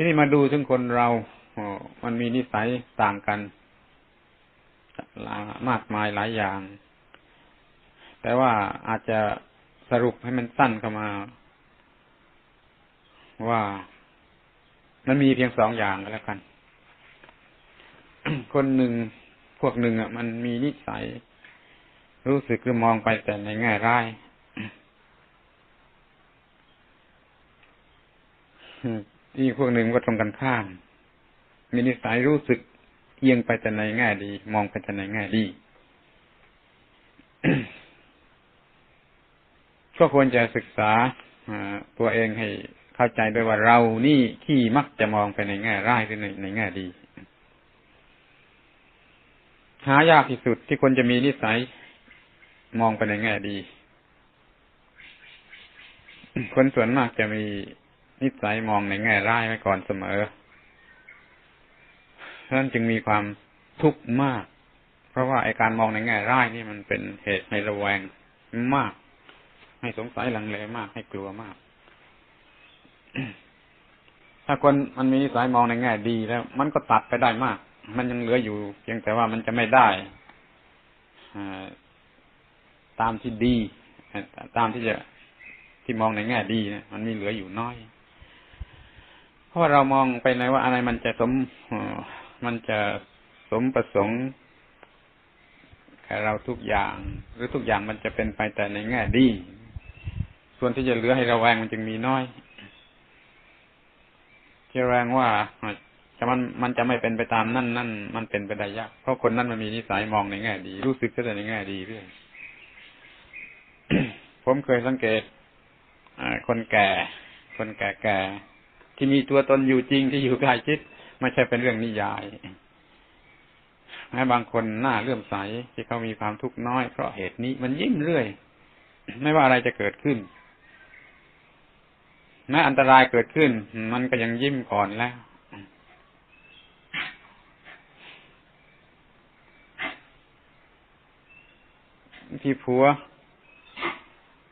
ทีนี้มาดูถึงคนเรามันมีนิสัยต่างกันมากมายหลายอย่าง แต่ว่าอาจจะสรุปให้มันสั้นเข้ามา ว่ามันมีเพียงสองอย่างก็แล้วกัน คนหนึ่งพวกหนึ่งอะ มันมีนิสัย รู้สึกหรือมองไปแต่ในแง่ร้าย อีกพวกหนึ่งก็ตรงกันข้ามมีนิสัยรู้สึกเอียงไปแต่ในแง่ดี มองไปแต่ในแง่ดี ก็ควรจะศึกษาตัวเองให้เข้าใจด้วยว่าเรานี่ที่มักจะมองไปในแง่ร้ายหรือในในแง่ดี หายากที่สุดที่คนจะมีนิสัยมองไปในแง่ดี คนส่วนมากจะมี นิสัยมองในแง่ร้ายไว้ก่อนเสมอฉะนั้นจึงมีความทุกข์มาก เพราะว่าไอการมองในแง่ร้ายนี่มันเป็นเหตุให้ระแวงมาก ให้สงสัยหลังเลมาก ให้กลัวมาก ถ้าคนมันมีนิสัยมองในแง่ดีแล้ว มันก็ตัดไปได้มาก มันยังเหลืออยู่เพียงแต่ว่ามันจะไม่ได้ตามที่ดี ตามที่จะที่มองในแง่ดีนะมันมีเหลืออยู่น้อย เพราะเรามองไปในว่าอะไรมันจะสมมันจะสมประสงค์แก่เราทุกอย่าง หรือทุกอย่างมันจะเป็นไปแต่ในแง่ดี ส่วนที่จะเหลือให้เราแวงมันจึงมีน้อยที่แรงว่าจะมันมันจะไม่เป็นไปตามนั่นนั่นมันเป็นไปได้ยากเพราะคนนั้นมันมีนิสัยมองในแง่ดี รู้สึกก็แต่ในแง่ดีเรื่อยผมเคยสังเกตคนแก่ คนแก่ๆ ที่มีตัวตนอยู่จริงที่อยู่กล้ชิดไม่ใช่เป็นเรื่องนิยายแม้บางคนหน้าเลื่อมใสที่เขามีความทุกข์น้อยเพราะเหตุนี้มันยิ้มเรื่อย ไม่ว่าอะไรจะเกิดขึ้นแม้อันตรายเกิดขึ้น มันก็ยังยิ้มก่อนแล้วที่ผัว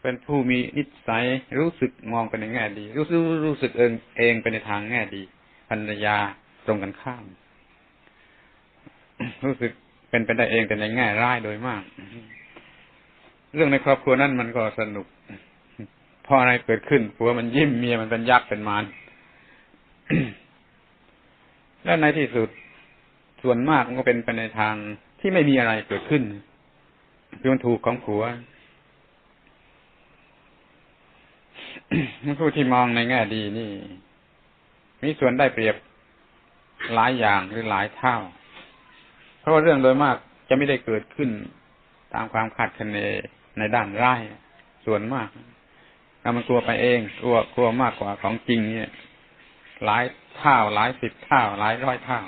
เป็นผู้มีนิสัยรู้สึกมองไปในแง่ดี รู้สึกรู้สึกเองเองไปในทางแง่ดีภรรยาตรงกันข้าม รู้สึกเป็นไปได้เองแต่ในแง่ร้ายโดยมาก เรื่องในครอบครัวนั้นมันก็สนุกพออะไรเกิดขึ้นผัวมันยิ้มเมียมันเป็นยักษ์เป็นมารแล้วในที่สุดส่วนมากมันก็เป็นไปในทางที่ไม่มีอะไรเกิดขึ้นคือมันถูกของผัว ผู้ที่มองในแง่ดีนี่ มีส่วนได้เปรียบหลายอย่างหรือหลายเท่า เพราะว่าเรื่องโดยมากจะไม่ได้เกิดขึ้นตามความคาดคะเนในด้านร้ายส่วนมากถ้ามันกลัวไปเองกลัวกลัวมากกว่าของจริง เนี่ย หลายเท่าหลายสิบเท่าหลายร้อยเท่า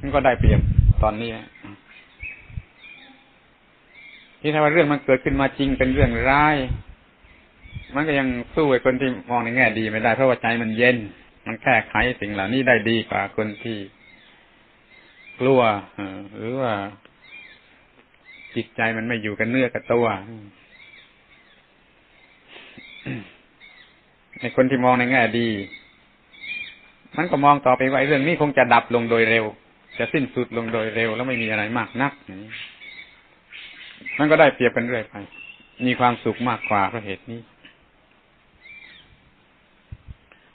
มันก็ได้เปรียบตอนนี้ ที่ถ้าว่าเรื่องมันเกิดขึ้นมาจริงเป็นเรื่องร้าย มันก็ยังสู้ไอ้คนที่มองในแง่ดีไม่ได้ เพราะว่าใจมันเย็น มันแค่ไขสิ่งเหล่านี้ได้ดีกว่าคนที่กลัวหรือว่าจิตใจมันไม่อยู่กันเนื้อกับตัวไอ้คนที่มองในแง่ดี มันก็มองต่อไปว่าเรื่องนี้คงจะดับลงโดยเร็ว จะสิ้นสุดลงโดยเร็ว แล้วไม่มีอะไรมากนัก มันก็ได้เปรียบกันเรื่อยไป มีความสุขมากกว่าเพราะเหตุนี้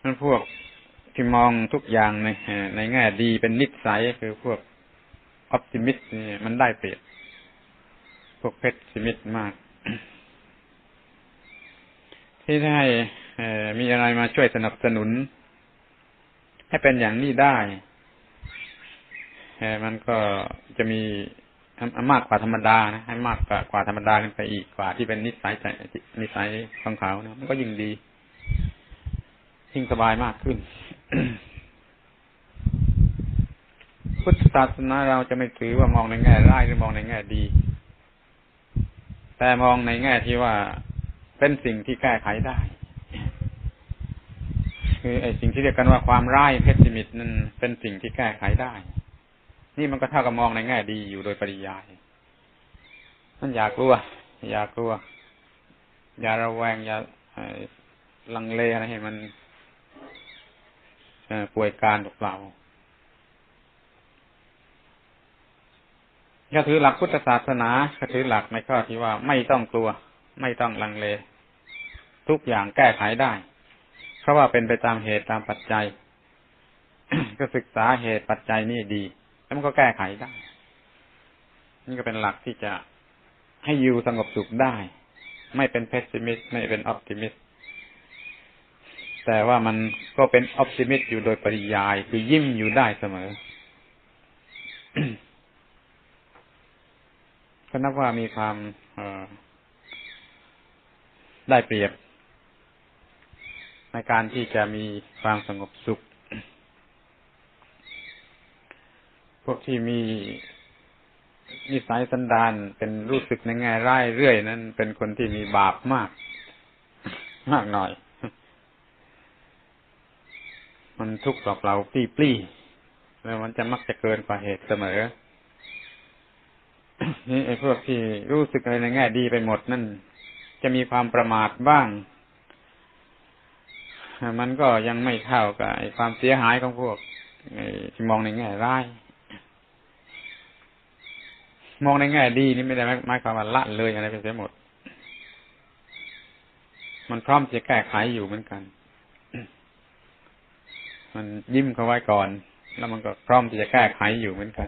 มันพวกที่มองทุกอย่างในในแง่ดีเป็นนิสัยคือพวกออพติมิสนี่มันได้เปรียบ พวกเพชรสิมิตมาก ที่ได้มีอะไรมาช่วยสนับสนุน ให้เป็นอย่างนี้ได้มันก็จะมี มากกว่าธรรมดานะให้มากกว่าธรรมดาขึ้นไปอีกกว่าที่เป็นนิสัยใจนิสัยของเขานะมันก็ยิ่งดียิ่งสบายมากขึ้น พุทธศาสนาเราจะไม่ถือว่ามองในแง่ร้ายหรือมองในแง่ดี แต่มองในแง่ที่ว่าเป็นสิ่งที่แก้ไขได้ คือไอ้สิ่งที่เรียกกันว่าความร้ายเพชรมิตนั้นเป็นสิ่งที่แก้ไขได้ นี่มันก็เท่ากับมองในแง่ดีอยู่โดยปริยาย มันอยากกลัว อยากกลัว อย่าระแวง อย่าลังเลอะไรให้มันป่วยการเปล่าก็ถือหลักพุทธศาสนาก็ถือหลักในข้อที่ว่าไม่ต้องกลัว ไม่ต้องลังเล ทุกอย่างแก้ไขได้ เพราะว่าเป็นไปตามเหตุตามปัจจัย ก็ศึกษาเหตุปัจจัยนี่ดี แล้วมันก็แก้ไขได้ นี่ก็เป็นหลักที่จะให้อยู่สงบสุขได้ ไม่เป็นเพสซิมิสไม่เป็นออปติมิสแต่ว่ามันก็เป็นออปติมิสอยู่โดยปริยาย คือยิ้มอยู่ได้เสมอก็นับว่ามีความได้เปรียบ ในการที่จะมีความสงบสุข พวกที่มีนิสัยสันดานเป็นรู้สึกในแง่ร้ายเรื่อยนั้น เป็นคนที่มีบาปมาก มากหน่อย มันทุกข์กับเปล่าๆปลี้แล้วมันจะมักจะเกินกว่าเหตุเสมอ นี่ไอ้พวกที่รู้สึกอะไรในแง่ดีไปหมดนั่น จะมีความประมาทบ้าง มันก็ยังไม่เท่ากับไอ้ความเสียหายของพวกที่มองในแง่ร้าย มองในแง่ดีนี่ไม่ได้หมายความว่าละเลยอะไรไปเสียหมด มันพร้อมจะแก้ไขอยู่เหมือนกัน มันยิ้มเขาไว้ก่อน แล้วมันก็พร้อมที่จะแก้ไขอยู่เหมือนกัน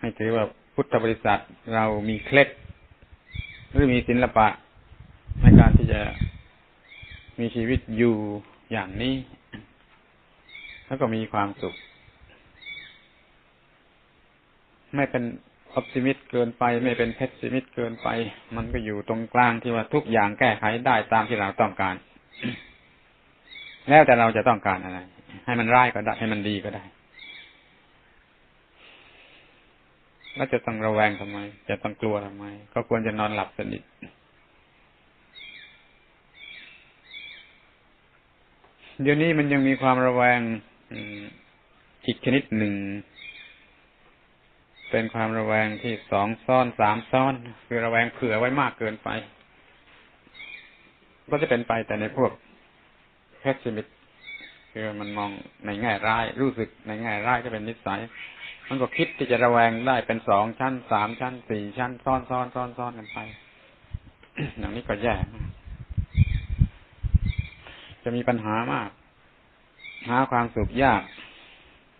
ให้ถือว่าพุทธบริษัทเรามีเคล็ดหรือมีศิลปะ ในการที่จะมีชีวิตอยู่อย่างนี้ แล้วก็มีความสุข ไม่เป็นออพติมิสเกินไป ไม่เป็นเพสซิมิสเกินไป มันก็อยู่ตรงกลางที่ว่าทุกอย่างแก้ไขได้ตามที่เราต้องการ แล้วแต่เราจะต้องการอะไร ให้มันร้ายก็ได้ ให้มันดีก็ได้แล้วจะต้องระแวงทำไม จะต้องกลัวทำไม ก็ควรจะนอนหลับสนิทเดี๋ยวนี้มันยังมีความระแวงอีกชนิดหนึ่ง เป็นความระแวงที่สองซ้อนสามซ้อน คือระแวงเผื่อไว้มากเกินไป ก็จะเป็นไปแต่ในพวกเพสซิมิตคือมันมองในแง่ร้าย รู้สึกในแง่ร้ายจะเป็นนิสัย มันก็คิดที่จะระแวงได้เป็นสองชั้นสามชั้นสี่ชั้น ซ้อนซ้อนซ้อนซ้อนกันไปอย่างนี้ก็แย่จะมีปัญหามาก หาความสุขยาก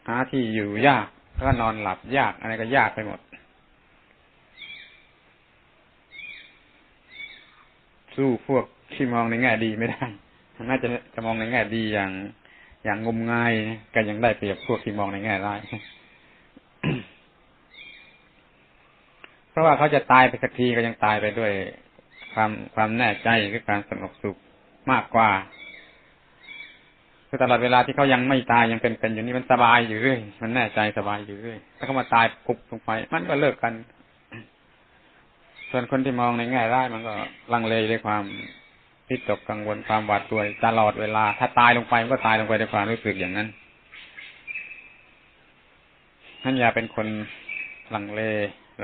หาที่อยู่ยาก ก็นอนหลับยากอะไรก็ยากไปหมด สู้พวกที่มองในแง่ดีไม่ได้ น่าจะจะมองในแง่ดีอย่าง อย่างงมงายก็ยังได้เปรียบพวกที่มองในแง่ร้ายเพราะว่าเขาจะตายไปสักทีก็ยังตายไปด้วยความความแน่ใจคือการสงบสุขมากกว่า คือตลอดเวลาที่เขายังไม่ตายยังเป็นเป็นอยู่นี่มันสบายอยู่เรื่อยมันแน่ใจสบายอยู่เรื่อยถ้าเขามาตายปุบลงไป มันก็เลิกกัน ส่วนคนที่มองในแง่ร้ายมันก็ลังเลด้วยความพิตกกังวลความหวาดกลัวตลอดเวลา ถ้าตายลงไปมันก็ตายลงไปด้วยความรู้สึกอย่างนั้นนั่นอย่าเป็นคนลังเล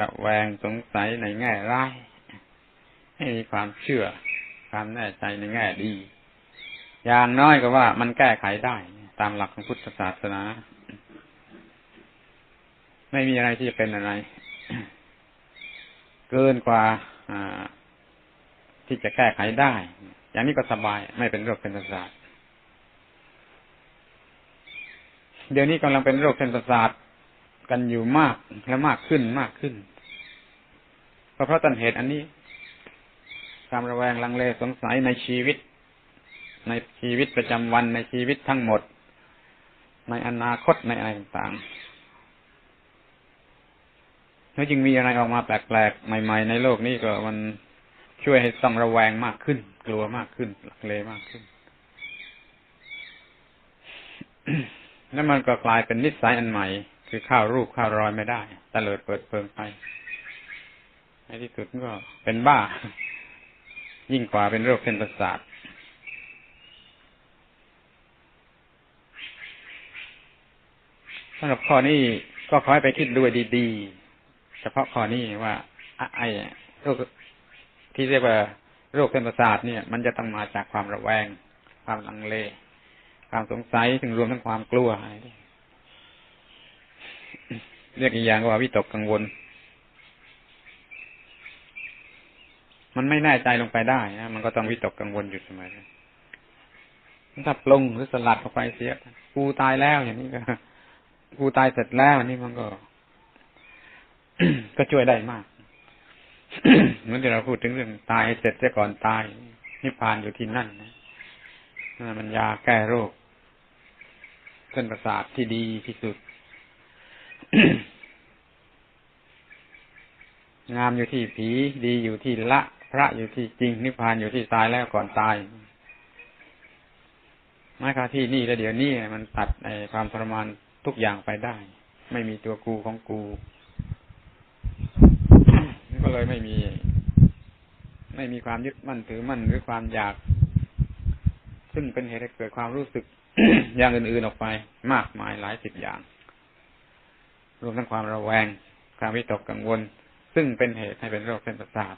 ระแวงสงสัยในแง่ร้ายให้มีความเชื่อความแน่ใจในแง่ดี อย่างน้อยก็ว่ามันแก้ไขได้ตามหลักของพุทธศาสนา ไม่มีอะไรที่จะเป็นอะไร เกินกว่าที่จะแก้ไขได้ อย่างนี้ก็สบายไม่เป็นโรคเป็นประสาทเดี๋ยวนี้กำลังเป็นโรคเป็นประสาทกันอยู่มากและมากขึ้นมากขึ้น เพราะเพราะต้นเหตุอันนี้ความระแวงลังเลสงสัยในชีวิต ในชีวิตประจำวันในชีวิตทั้งหมด ในอนาคตในอะไรต่างๆแล้วจึงมีอะไรออกมาแปลกๆ ใหม่ ๆ ในโลกนี้ก็มันช่วยให้ต้องระแวงมากขึ้น กลัวมากขึ้นลังเลมากขึ้น แล้วมันก็กลายเป็นนิสัยอันใหม่ คือข้าวรูปข้าวรอยไม่ได้ตะเลิดเปิดเพิงไปในที่สุดก็เป็นบ้า ยิ่งกว่าเป็นโรคเส้นประสาทสำหรับข้อนี้ก็ขอให้ไปคิดด้วยดีๆ เฉพาะข้อนี้ว่าไอ้โรคที่เรียกว่าโรคเส้นประสาทเนี่ย มันจะต้องมาจากความระแวง ความลังเล ความสงสัยถึงรวมทั้งความกลัวเรียกอีกอย่างว่าวิตกกังวล มันไม่แน่ใจลงไปได้นะมันก็ต้องวิตกกังวลอยู่เสมอถ้าปรุงหรือสลัดออกไปเสียกูตายแล้วอย่างนี้ก็ กูตายเสร็จแล้วนนี้มันก็ ก็ช่วยได้มากเหมือนที่เราพูดถึงเรื่องตายเสร็จจะก่อนตายนิพพานอยู่ที่นั่นนะมันยาแก้โรคเส้นประสาทที่ดีที่สุด งามอยู่ที่ผีดีอยู่ที่ละ พระอยู่ที่จริง นิพพานอยู่ที่ตายแล้วก่อนตายม้คาที่นี่แล้วเดี๋ยวนี้มันตัดไอความทรมาน ทุกอย่างไปได้ ไม่มีตัวกูของกูก็เลยไม่มี ไม่มีความยึดมั่นถือมั่นหรือความอยาก ซึ่งเป็นเหตุให้เกิดความรู้สึกอย่างอื่นๆออกไป มากมายหลายสิบอย่าง รวมทั้งความระแวง ความวิตกกังวล ซึ่งเป็นเหตุให้เป็นโรคเส้นประสาท